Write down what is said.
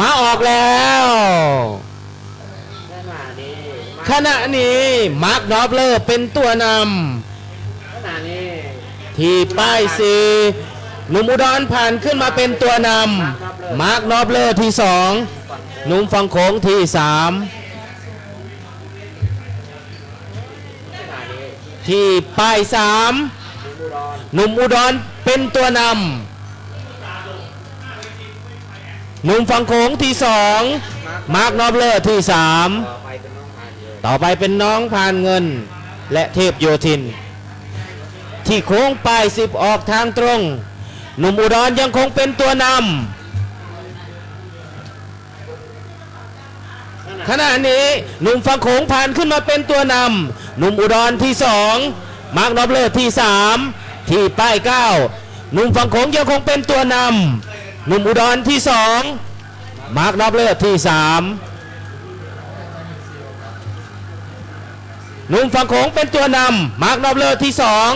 มาออกแล้วขณะนี้มาร์คดอปเลอร์เป็นตัวนำที่ป้ายสีหนุ่มอุดรผ่านขึ้นมาเป็นตัวนำมาร์คดอปเลอร์ที่สองหนุ่มฟังโขงที่สามที่ป้ายสามหนุ่มอุดรเป็นตัวนำ หนุ่มฟังโขงที่สองมาร์คดอปเลอร์ที่สามต่อไปเป็นน้องผ่านเงพานเงิน และเทพโยธิน ที่โค้งป้ายสิบออกทางตรง หนุ่มอุดรยังคงเป็นตัวนำขณะนี้หนุ่มฟังโขงผ่านขึ้นมาเป็นตัวนำหนุ่มอุดรที่สองมาร์คนอบเลอร์ที่สามที่ป้ายเก้าหนุ่มฟังโขงยังคงเป็นตัวนำ หนุ่มอุดรที่สองมาร์คดับเลอร์ที่สามหนุ่มฝั่งโขงเป็นตัวนำมาร์คดับเลอร์ที่สอง